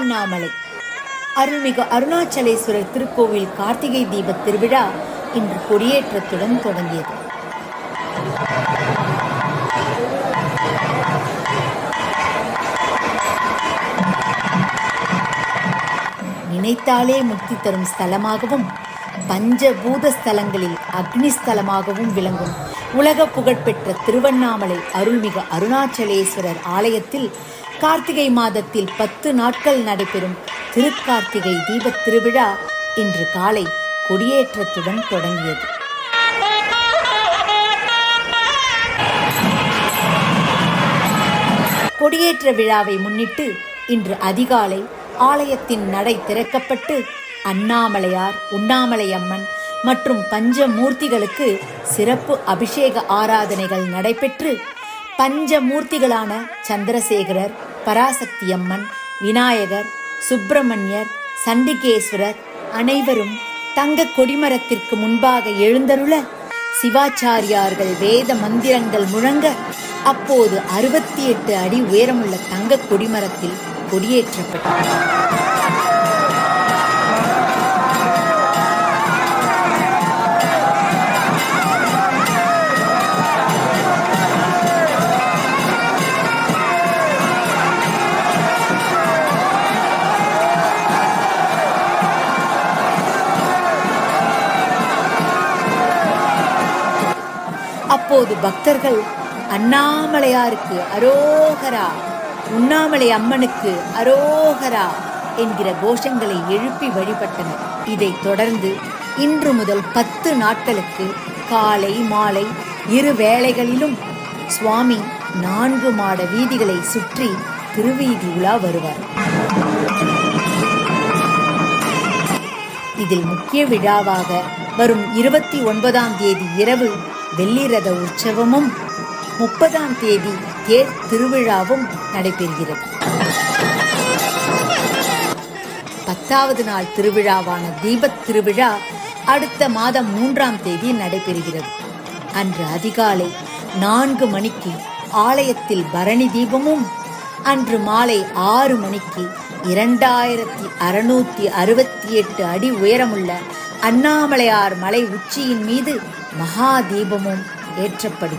திருவண்ணாமலை. அருள்மிகு அருணாச்சலேஸ்வரர் திருக்கோவில் கார்த்திகை தீப திருவிழா இன்று கொடியேற்றத்துடன் தொடங்கியது. நினைத்தாலே முக்தி தரும் ஸ்தலமாகவும் பஞ்சபூத ஸ்தலங்களில் அக்னி ஸ்தலமாகவும் விளங்கும் உலக புகழ்பெற்ற திருவண்ணாமலை அருள்மிகு அருணாச்சலேஸ்வரர் ஆலயத்தில் கார்த்திகை மாதத்தில் பத்து நாட்கள் நடைபெறும் திருக்கார்த்திகை தீபத் திருவிழா இன்று காலை கொடியேற்றத்துடன் தொடங்கியது. கொடியேற்ற விழாவை முன்னிட்டு இன்று அதிகாலை ஆலயத்தின் நடை திறக்கப்பட்டு அண்ணாமலையார் உண்ணாமலையம்மன் மற்றும் பஞ்சமூர்த்திகளுக்கு சிறப்பு அபிஷேக ஆராதனைகள் நடைபெற்று பஞ்சமூர்த்திகளான சந்திரசேகரர் பராசக்தி அம்மன் விநாயகர் சுப்பிரமணியர் சண்டிகேஸ்வரர் அனைவரும் தங்க கொடிமரத்திற்கு முன்பாக எழுந்தருள சிவாச்சாரியார்கள் வேத மந்திரங்கள் முழங்க அப்போது அறுபத்தி எட்டு அடி உயரமுள்ள தங்க கொடிமரத்தில் கொடியேற்றப்பட்டனர். அப்போது பக்தர்கள் அண்ணாமலையாருக்கு அரோகரா உண்ணாமலை அம்மனுக்கு அரோகரா என்கிற கோஷங்களை எழுப்பி வழிபட்டனர். இதைத் தொடர்ந்து இன்று முதல் பத்து நாட்களுக்கு காலை மாலை இரு வேளைகளிலும் சுவாமி நான்கு மாட வீதிகளை சுற்றி திருவீதி உலா வருவார். இதில் முக்கிய விழாவாக வரும் இருபத்தி ஒன்பதாம் தேதி இரவு வெள்ளிரத உற்சவமும் முப்பதாம் தேதி தேர் திருவிழாவும் நடைபெறுகிறது. பத்தாவது நாள் திருவிழாவான தீபத் திருவிழா அடுத்த மாதம் மூன்றாம் தேதி நடைபெறுகிறது. அன்று அதிகாலை நான்கு மணிக்கு ஆலயத்தில் பரணி தீபமும் அன்று மாலை ஆறு மணிக்கு இரண்டாயிரத்தி அறுநூத்தி அறுபத்தி எட்டு அடி உயரமுள்ள அண்ணாமலையார் மலை உச்சியின் மீது மகா தீபமும் ஏற்றப்படுகிறது.